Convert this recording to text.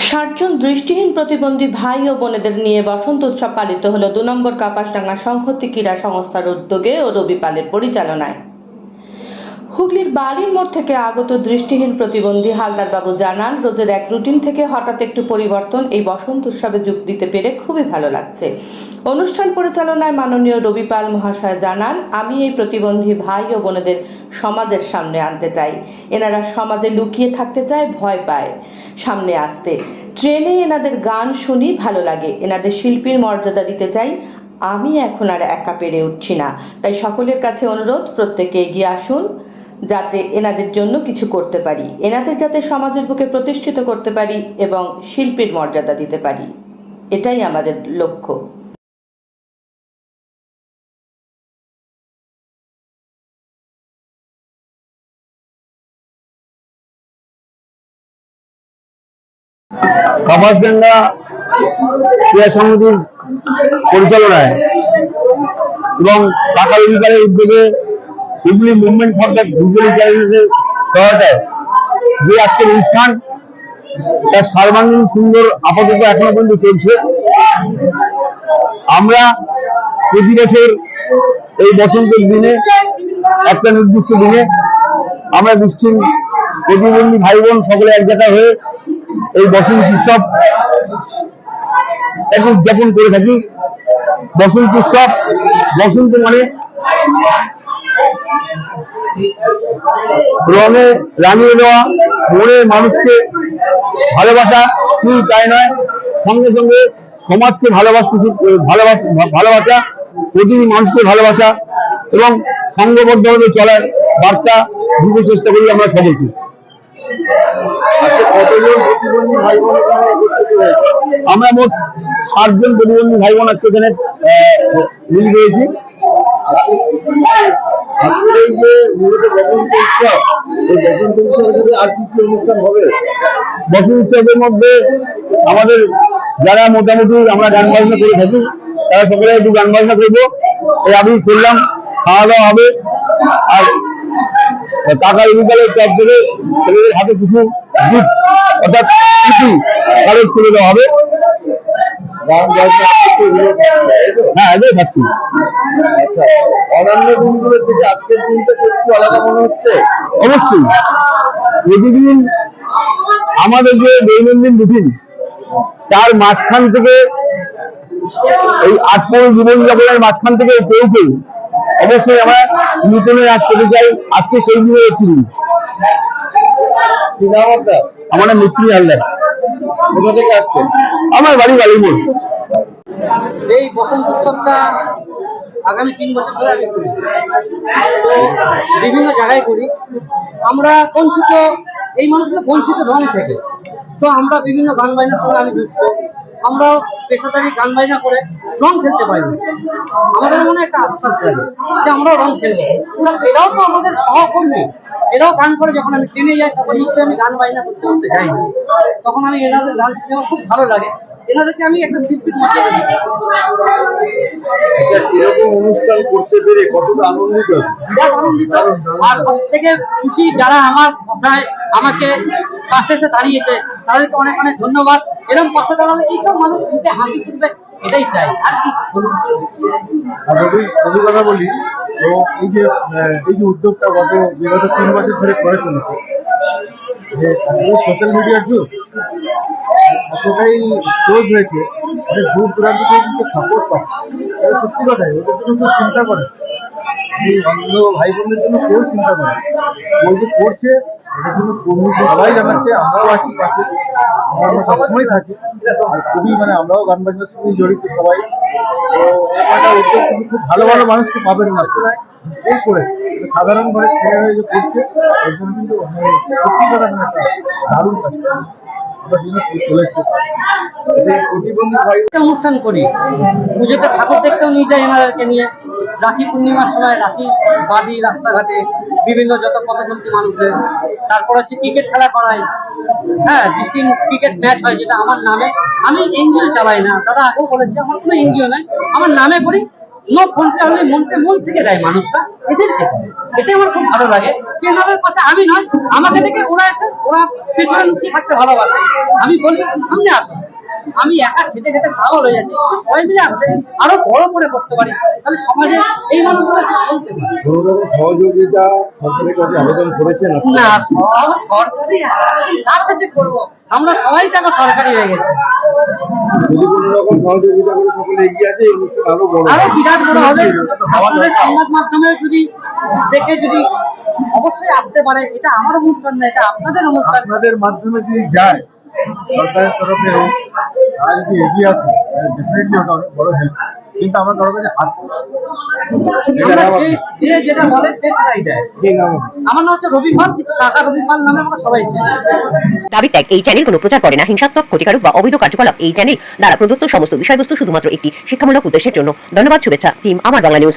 ষাটজন দৃষ্টিহীন প্রতিবন্ধী ভাই ও বোনেদের নিয়ে বসন্ত উৎসব পালিত হলো দু নম্বর কাপাসডাঙ্গা সংহতি ক্রীড়া সংস্থার উদ্যোগে ও রবি পালের পরিচালনায়। হুগলির বালির মোড় থেকে আগত দৃষ্টিহীন প্রতিবন্ধী হালদারবাবু জানান, রোজের এক রুটিন থেকে হঠাৎ একটু পরিবর্তন এই বসন্ত উৎসবে যোগ দিতে পেরে খুবই ভালো লাগছে। অনুষ্ঠান পরিচালনায় মাননীয় রবি পাল মহাশয় জানান, আমি এই প্রতিবন্ধী ভাই ও বোনেদের সমাজের সামনে আনতে চাই। এনারা সমাজে লুকিয়ে থাকতে চায়, ভয় পায় সামনে আসতে। ট্রেনে এনাদের গান শুনি ভালো লাগে, এনাদের শিল্পীর মর্যাদা দিতে চাই, আমি এখন আর একা পেরে উঠছি না। তাই সকলের কাছে অনুরোধ, প্রত্যেকে এগিয়ে আসুন। যাতে এনাদের জন্য কিছু করতে পারি। এনাদের যাতে সমাজের বুকে প্রতিষ্ঠিত করতে পারি এবং শিল্পীর মর্যাদা দিতে পারি। এটাই আমাদের লক্ষ্য। কাপাসডাঙ্গা ক্রীড়া সমিতির পরিচালনায় এবং টাকা অধিকারের উদ্যোগে Hooghly movement for the visually চ্যালেঞ্জের সহায়তায় যে আজকের অনুষ্ঠান তার সর্বাঙ্গীন সুন্দর আপাতত এখনও পর্যন্ত চলছে। আমরা প্রতি বছর এই বসন্তের দিনে, একটা নির্দিষ্ট দিনে আমরা দৃষ্টি প্রতিবন্ধী ভাই বোন সকলে এক জায়গায় হয়ে এই বসন্ত উৎসব এক উদযাপন করে থাকি। বসন্ত উৎসব, বসন্ত মানে রঙে রাঙিয়ে দেওয়া মনে মানুষকে ভালোবাসা শুধু তাই নয় সঙ্গে সঙ্গে সমাজকে ভালোবাসতে ভালোবাস ভালোবাসা প্রতিটি মানুষকে ভালোবাসা এবং সংঘবদ্ধভাবে চলার বার্তা দিতে চেষ্টা করি আমরা সকলকে। হয়েছে? আমরা মোট ষাট জন প্রতিবন্ধী ভাই বোন আজকে এখানে আহ, মিলিত হয়েছি। যে এই আর অনুষ্ঠান হবে? উৎসবের মধ্যে আমাদের যারা মোটামুটি আমরা গান বাজনা করে থাকি, তারা সকলে একটু গান বাজনা করব। এই আমি করলাম খাওয়া দাওয়া হবে। আর টাকা বিকালের তরফ থেকে ছেলেদের হাতে কিছু অর্থাৎ তুলে দেওয়া হবে। এগুলো খাচ্ছি। আচ্ছা অন্যান্য দিনগুলোর থেকে আজকের দিনটা একটু আলাদা মনে হচ্ছে? অবশ্যই। প্রতিদিন আমাদের যে দৈনন্দিন রুটিন তার মাঝখান থেকে এই আটপৌর জীবনযাপনের মাঝখান থেকে কেউ কেউ অবশ্যই আমরা নূতনের আজ পেতে চাই। আজকে সেই দিনের একটি দিন। আমার নাম মিস্ত্রি হালদার। কোথা থেকে আসছেন? আমার বাড়ি বালিমোড় এই বসন্ত উৎসবটা আগামী তিন বছর ধরে আমি করি। বিভিন্ন জায়গায় করি। আমরা বঞ্চিত, এই মানুষগুলো বঞ্চিত রং থেকে। তো আমরা বিভিন্ন গান বাজনার সঙ্গে আমি যুক্ত। আমরাও পেশাদারি গান বাজনা করে রং খেলতে পারি। আমাদের মনে একটা আশ্বাস জাগে যে আমরাও রং খেলব। এরাও তো আমাদের সহকর্মী। এরাও গান করে যখন আমি ট্রেনে যাই তখন নিশ্চয়ই আমি গান বাজনা করতে করতে যাই তখন আমি এনাদের গান শুনে আমার খুব ভালো লাগে। এনাদেরকে আমি একটা শিল্পীর মর্যাদা দিই। এরকম অনুষ্ঠান করতে পেরে কতটা আনন্দিত? বিরাট আনন্দিত। আর সব থেকে খুশি যারা আমার কথায় আমাকে পাশে এসে দাঁড়িয়েছে তাদেরকে অনেক অনেক ধন্যবাদ। এরকম পাশে দাঁড়ালে এইসব মানুষ হাসি ফুটবে। এটাই চাই। আর কি কথা বলি, তো এই যে এই যে উদ্যোগটা গত বিগত তিন বছর ধরে করে চলেছে, যে সোশ্যাল মিডিয়ার যুগ, এতটাই ক্লোজ হয়েছে দূর দূরান্ত থেকে কিন্তু সাপোর্ট পাচ্ছে। সত্যি কথাই ওদের জন্য চিন্তা করে অন্য ভাই বোনদের জন্য কেউ চিন্তা করে ওই যে করছে সবাই জানাচ্ছে আমরাও আছি পাশে আমরা সবসময় থাকি। আর খুবই মানে আমরাও গান বাজনার সঙ্গে জড়িত সবাই। তো উদ্যোগ কিন্তু খুব ভালো ভালো মানুষকে পাবেন না। এই করে সাধারণ ঘরের ছেলে হয়ে যে করছে এর জন্য কিন্তু মানে সত্যি কথা মানে একটা দারুণ কাজ আমরা জিনিস চলেছে প্রতিবন্ধী ভাই অনুষ্ঠান করি। পুজোতে ঠাকুর দেখতেও নিয়ে যাই এনাদেরকে নিয়ে। রাখি পূর্ণিমার সময় রাখি বাদি রাস্তাঘাটে বিভিন্ন যত পথবন্ধী মানুষদের তারপর হচ্ছে ক্রিকেট খেলা করাই। হ্যাঁ ডিস্ট্রিক্ট ক্রিকেট ম্যাচ হয় যেটা আমার নামে। আমি এনজিও চালাই না। তারা আগেও বলেছি, আমার কোনো এনজিও নাই। আমার নামে করি নো ফোনটা হলে মনকে মন থেকে দেয় মানুষটা এদেরকে এটাই আমার খুব ভালো লাগে। যে এনাদের পাশে আমি নয়, আমাকে দেখে ওরা এসে, ওরা পেছনে লুকিয়ে থাকতে ভালোবাসে। আমি বলি, সামনে আসো আমি একা খেতে খেতে পাগল হয়ে যাচ্ছি। সবাই মিলে আসলে আরও বড় করে করতে পারি। তাহলে সমাজে এই মানুষগুলো সহযোগিতা সরকারের কাছে আবেদন করেছেন না সরকারি। কার কাছে করব? আমরা সবাই তো এখন সরকারি হয়ে গেছে। যদি কোনো রকম সহযোগিতা করে সকলে এগিয়ে আছে এই অনুষ্ঠান আরও বড় আরও বিরাট বড় হবে। আপনাদের সংবাদ মাধ্যমে যদি দেখে যদি অবশ্যই আসতে পারে এটা আমার অনুষ্ঠান না এটা আপনাদের অনুষ্ঠান আপনাদের মাধ্যমে যদি যায় সরকারের তরফে হোক তারা যদি এগিয়ে আসে ডেফিনেটলি ওটা অনেক বড় হেল্প কিন্তু আমার কারও কাছে হাত যে যে যেটা বলে সে সেটাই দেয়। কি নাম আপনার? আমার নাম হচ্ছে রবি পাল কিন্তু কাকা রবি পাল নামে আমরা সবাই দাবি ত্যাগ এই চ্যানেল কোনো প্রচার করে না। হিংসাত্মক ক্ষতিকারক বা অবৈধ কার্যকলাপ এই চ্যানেল দ্বারা প্রদত্ত সমস্ত বিষয়বস্তু শুধুমাত্র একটি শিক্ষামূলক উদ্দেশ্যের জন্য। ধন্যবাদ শুভেচ্ছা টিম আমার বাংলা নিউজ